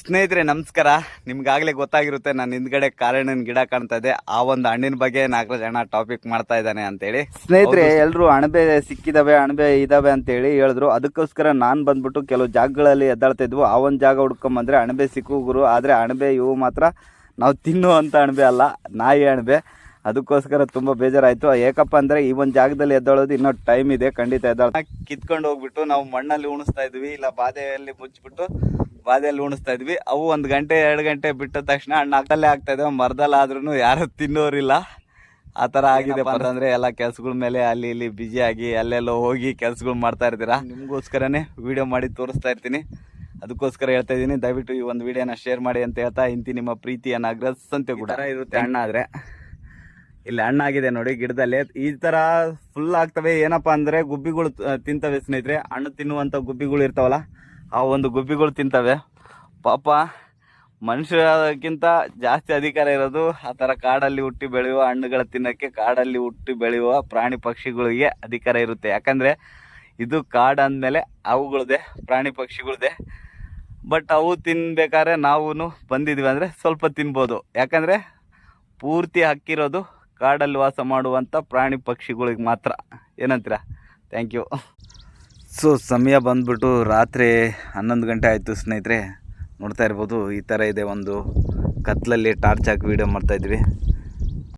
ಸ್ನೇಹಿತರೆ ನಮಸ್ಕಾರ. ನಿಮ್ಗಾಗಲೇ ಗೊತ್ತಾಗಿರುತ್ತೆ ನಾನು ಹಿಂದ್ಗಡೆ ಕಾರಣ್ಣನ ಗಿಡ ಕಾಣ್ತಾ ಇದೆ. ಆ ಒಂದು ಹಣ್ಣಿನ ಬಗ್ಗೆ ನಾಲ್ಕು ಜನ ಟಾಪಿಕ್ ಮಾಡ್ತಾ ಇದ್ದಾನೆ ಅಂತೇಳಿ. ಸ್ನೇಹಿತರೆ ಎಲ್ಲರೂ ಅಣಬೆ ಸಿಕ್ಕಿದಾವೆ ಅಣಬೆ ಇದಾವೆ ಅಂತೇಳಿ ಹೇಳಿದ್ರು. ಅದಕ್ಕೋಸ್ಕರ ನಾನು ಬಂದ್ಬಿಟ್ಟು ಕೆಲವು ಜಾಗಗಳಲ್ಲಿ ಎದ್ದಾಳ್ತಾ ಇದ್ವು. ಆ ಒಂದು ಜಾಗ ಹುಡ್ಕೊಂಬಂದ್ರೆ ಅಣಬೆ ಸಿಕ್ಕು ಗುರು. ಆದರೆ ಅಣಬೆ ಇವು ಮಾತ್ರ ನಾವು ತಿನ್ನುವಂಥ ಅಣಬೆ ಅಲ್ಲ ನಾಯಿ ಅಣಬೆ. ಅದಕ್ಕೋಸ್ಕರ ತುಂಬ ಬೇಜಾರಾಯಿತು. ಏಕಪ್ಪ ಅಂದರೆ ಈ ಒಂದು ಜಾಗದಲ್ಲಿ ಎದ್ದಾಳೋದು ಇನ್ನೂ ಟೈಮ್ ಇದೆ. ಖಂಡಿತ ಎದ್ದಾಳ ಕಿತ್ಕೊಂಡು ಹೋಗ್ಬಿಟ್ಟು ನಾವು ಮಣ್ಣಲ್ಲಿ ಉಣಿಸ್ತಾ ಇದ್ವಿ. ಇಲ್ಲ ಬಾಧೆಯಲ್ಲಿ ಮುಚ್ಚಿಬಿಟ್ಟು ಬಾದೆಯಲ್ಲಿ ಉಣಿಸ್ತಾ ಇದ್ವಿ. ಅವು ಒಂದು ಗಂಟೆ ಎರಡು ಗಂಟೆ ಬಿಟ್ಟ ತಕ್ಷಣ ಹಣ್ಣು ಹಾಕಲ್ಲೇ ಆಗ್ತಾ ಇದ್ದೇವೆ ಮರದಲ್ಲಿ ಆದ್ರೂ ಯಾರು ತಿನ್ನೋರಿಲ್ಲ. ಆ ಥರ ಆಗಿದೆ ಅಂತಂದ್ರೆ ಎಲ್ಲ ಕೆಲ್ಸಗಳ ಮೇಲೆ ಅಲ್ಲಿ ಇಲ್ಲಿ ಬಿಜಿ ಆಗಿ ಅಲ್ಲೆಲ್ಲೋ ಹೋಗಿ ಕೆಲ್ಸಗಳು ಮಾಡ್ತಾ ಇರ್ತೀರಾ ನಿಮಗೋಸ್ಕರನೇ ವಿಡಿಯೋ ಮಾಡಿ ತೋರಿಸ್ತಾ ಇರ್ತೀನಿ. ಅದಕ್ಕೋಸ್ಕರ ಹೇಳ್ತಾ ಇದ್ದೀನಿ. ದಯವಿಟ್ಟು ಈ ಒಂದು ವಿಡಿಯೋನ ಶೇರ್ ಮಾಡಿ ಅಂತ ಹೇಳ್ತಾ ಇಂತಿ ನಿಮ್ಮ ಪ್ರೀತಿಯನ್ನು ಅಗ್ರಸಂತೆ ಕೂಡ. ಇರುತ್ತೆ ಹಣ್ಣಾದ್ರೆ ಇಲ್ಲಿ ಹಣ್ಣಾಗಿದೆ ನೋಡಿ ಗಿಡದಲ್ಲಿ. ಈ ತರ ಫುಲ್ ಆಗ್ತವೆ. ಏನಪ್ಪಾ ಅಂದ್ರೆ ಗುಬ್ಬಿಗಳು ತಿಂತವೆ ಸ್ನೇಹಿತರೆ. ಹಣ್ಣು ತಿನ್ನುವಂತ ಗುಬ್ಬಿಗಳು ಇರ್ತಾವಲ್ಲ ಆ ಒಂದು ಗುಬ್ಬಿಗಳು ತಿಂತವೆ. ಪಾಪ ಮನುಷ್ಯಕ್ಕಿಂತ ಜಾಸ್ತಿ ಅಧಿಕಾರ ಇರೋದು ಆ ಥರ ಕಾಡಲ್ಲಿ ಹುಟ್ಟಿ ಬೆಳೆಯುವ ಹಣ್ಣುಗಳ ತಿನ್ನೋಕ್ಕೆ, ಕಾಡಲ್ಲಿ ಹುಟ್ಟಿ ಬೆಳೆಯುವ ಪ್ರಾಣಿ ಪಕ್ಷಿಗಳಿಗೆ ಅಧಿಕಾರ ಇರುತ್ತೆ. ಯಾಕಂದರೆ ಇದು ಕಾಡು ಅಂದಮೇಲೆ ಅವುಗಳದೇ, ಪ್ರಾಣಿ ಪಕ್ಷಿಗಳದೇ. ಬಟ್ ಅವು ತಿನ್ಬೇಕಾದ್ರೆ ನಾವು ಬಂದಿದ್ವಿ ಅಂದರೆ ಸ್ವಲ್ಪ ತಿನ್ಬೋದು. ಯಾಕಂದರೆ ಪೂರ್ತಿ ಹಕ್ಕಿರೋದು ಕಾಡಲ್ಲಿ ವಾಸ ಮಾಡುವಂಥ ಪ್ರಾಣಿ ಪಕ್ಷಿಗಳಿಗೆ ಮಾತ್ರ. ಏನಂತೀರಾ? ಥ್ಯಾಂಕ್ ಯು ಸೊ, ಸಮಯ ಬಂದ್ಬಿಟ್ಟು ರಾತ್ರಿ ಹನ್ನೊಂದು ಗಂಟೆ ಆಯಿತು ಸ್ನೇಹಿತರೆ. ನೋಡ್ತಾ ಇರ್ಬೋದು, ಈ ಥರ ಇದೆ ಒಂದು ಕತ್ತಲಲ್ಲಿ ಟಾರ್ಚ್ ಹಾಕಿ ವೀಡಿಯೋ ಮಾಡ್ತಾಯಿದ್ವಿ